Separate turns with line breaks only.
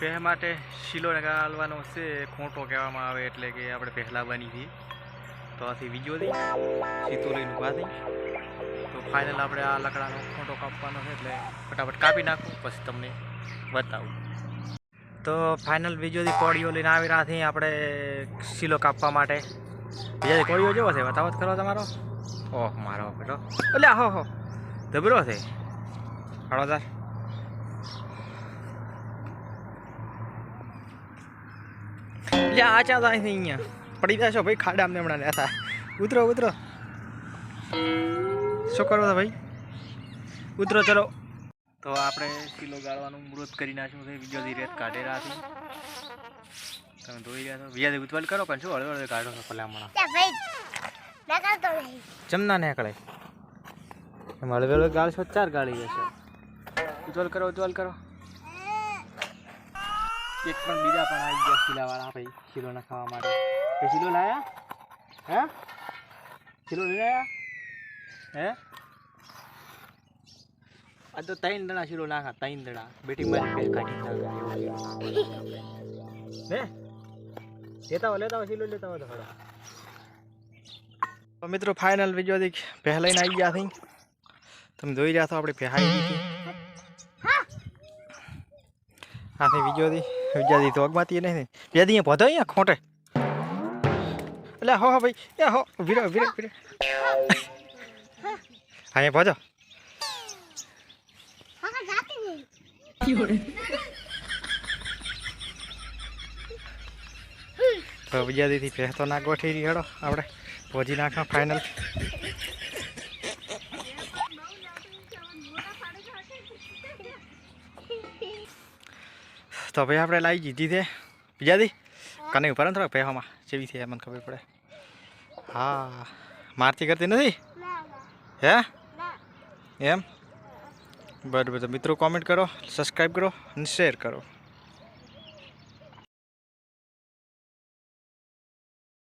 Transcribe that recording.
ભેહ માટે શીલો ગાળવાનો છે ખોટો કહેવામાં આવે એટલે કે આપણે પહેલાવવાની છે તો આથી બીજો દઈ સીતો લઈને ઊભા થઈ તો ફાઇનલ આપણે આ લકડાનો ખોટો કાપવાનો છે એટલે ફટાફટ કાપી નાખું, પછી તમને બતાવું. તો ફાઇનલ બીજોથી કોળીઓ લઈને આવી રહ્યા આપણે શીલો કાપવા માટે. બીજાથી કોળીઓ જેવો છે બતાવત કરો તમારો. ઓહ, મારો બેટો. એટલે હો હો. ધબરો છે. હળોદાર એટલે આ ચા થાય અહીંયા. પડી જશો ભાઈ ખાડા અમને હમણાં લેતા. ઉતરો ઉતરો. શું કરો છો ભાઈ? ઉતરો ચલો. તો આપણે કિલો ગાળવાનું મૃત કરી નાખ્યું છે બીજો દી રેત કાઢી રાખ્યું તમે ધોઈ રહ્યા છો. બીજા ઉતવાલ કરો પણ શું હળવે હળવે કાઢો છો ભલામણા? જમના ને કળે એમ હળવે હળવે ગાળશો ચાર ગાળી જશે. ઉજ્જવલ કરો ઉજ્જવલ કરો. એક પણ બીજા પણ આવી ગયા શીલાવાળા ભાઈ. ખીલો ના ખાવા માટે. એ ખીલો લાયા? હે? ખીલો લઈ લાયા? હે? આ તો ત્રણ દણા શીલો નાખા ત્રણ દણા બેટી મારી બે કાઢી હે? લેતા હો લેતા હો શીલો લેતા હો તો ખરા મિત્રો ફાઇનલ બીજો દીક પહેલા લઈને આવી ગયા થઈ તમે જોઈ રહ્યા છો આપણે પહેલાઈ દીધી હા. થઈ તો અગમાતી નહીં. બે દી ભોધો અહીંયા? ખોટે. એટલે હો હો ભાઈ. એ હો, વીરો વીરો વીરો. હા, અહીંયા ભોજો તો બીજા દીથી તો ના ગોઠવી હેડો, આપણે ભોજી નાખો ફાઇનલ તો ભાઈ આપણે લાવી જીધી છે. બીજા દી? કને ઉપર ને થોડાક પહેવામાં જેવી છે, મને ખબર પડે. હા. મારતી કરતી નથી? હે? એમ? બરાબર. મિત્રો કોમેન્ટ કરો સબસ્ક્રાઈબ કરો અને શેર કરો.